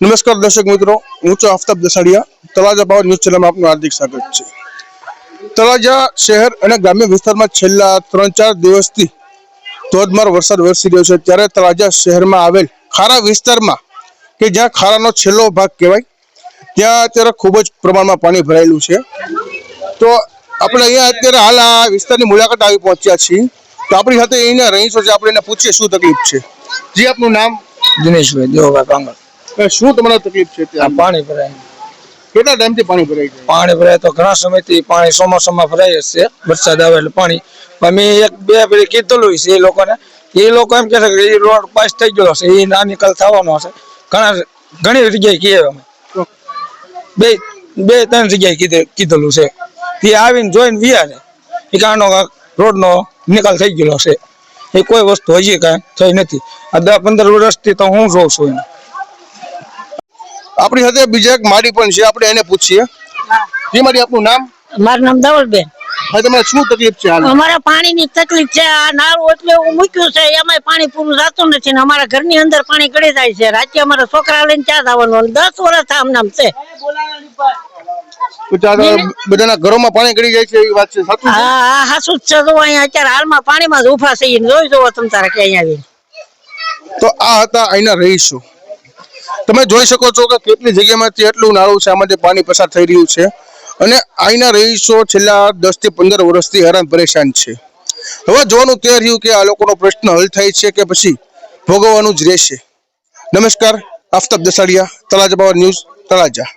નમસ્કાર દર્શક મિત્રો હું છું આફતાબ દસાડિયા. તળાજા પાવર ન્યૂઝ ચેનલમાં આપનું હાર્દિક સ્વાગત છે. તળાજા શહેર અને ગ્રામ્ય વિસ્તારમાં છેલ્લા ત્રણ ચાર દિવસથી ધોધમાર વરસાદ વરસી રહ્યો છે. ત્યારે તળાજા શહેરમાં આવેલ ખારા વિસ્તારમાં કે જ્યાં ખારાનો છેલ્લો ભાગ કહેવાય ત્યાં અત્યારે ખૂબ જ પ્રમાણમાં પાણી ભરાયેલું છે. તો આપણે અહીંયા અત્યારે હાલ આ વિસ્તારની મુલાકાત આવી પહોંચ્યા છીએ. તો આપણી સાથે અહીંના રહીશો છે. આપણે એને પૂછીએ શું તકલીફ છે. જી આપનું નામ? દિનેશભાઈ દેવભાઈ અ, શું તમારા તકલીફ છે ત્યાં? પાણી ભરાય. કેટલા ટાઈમથી પાણી ભરાય છે? પાણી ભરાય તો ઘણા સમયથી પાણી ચોમાસામાં ભરાય જ છે વરસાદ આવે એટલે પાણી. પણ મેં એક બે પેલી કીધેલું છે એ લોકોને. એ લોકો એમ કહે છે કે એ રોડ પાસ થઈ ગયો હશે. એ ના નિકાલ થવાનો હશે. ઘણા ઘણી જગ્યાએ કહીએ અમે. બે બે ત્રણ જગ્યાએ કીધે કીધેલું છે. તે આવીને જોઈને વિયા છે. એ કારણો રોડનો નિકાલ થઈ ગયેલો છે એ કોઈ વસ્તુ હજી કાંઈ થઈ નથી. આ દસ પંદર વર્ષથી તો હું જોઉં છું એને. આપણી સાથે બીજા એક માડી પણ છે આપણે એને પૂછીએ. જી માડી આપનું નામ? મારું નામ દવલબેન હવે તમારે શું તકલીફ છે હાલ? અમારા પાણીની તકલીફ છે આ નાળું એટલે મૂક્યું છે એમાંય પાણી પૂરું જતું નથી ને અમારા ઘરની અંદર પાણી ગળી જાય છે. રાતે અમારા છોકરા લઈને ક્યાં જવાનું દસ વર્ષ આમ નામ છે. બધાના ઘરોમાં પાણી ગળી જાય છે એ વાત છે સાચું હા હા છે. જો અહીંયા અત્યારે હાલમાં પાણીમાં જ ઊભા છે જોઈ જોવો તમ તારે કે અહીંયા આવી તો આ હતા અહીંના રહીશો. તમે જોઈ શકો છો કે કેટલી જગ્યામાંથી એટલું નાળું છે આમાંથી પાણી પસાર થઈ રહ્યું છે અને અહીંના રહીશો છેલ્લા દસથી પંદર વર્ષથી હેરાન પરેશાન છે. હવે જોવાનું તે રહ્યું કે આ લોકોનો પ્રશ્ન હલ થાય છે કે પછી ભોગવવાનું જ રહેશે. નમસ્કાર, આફતાબ દસાડિયા, તળાજા પાવર ન્યૂઝ, તળાજા.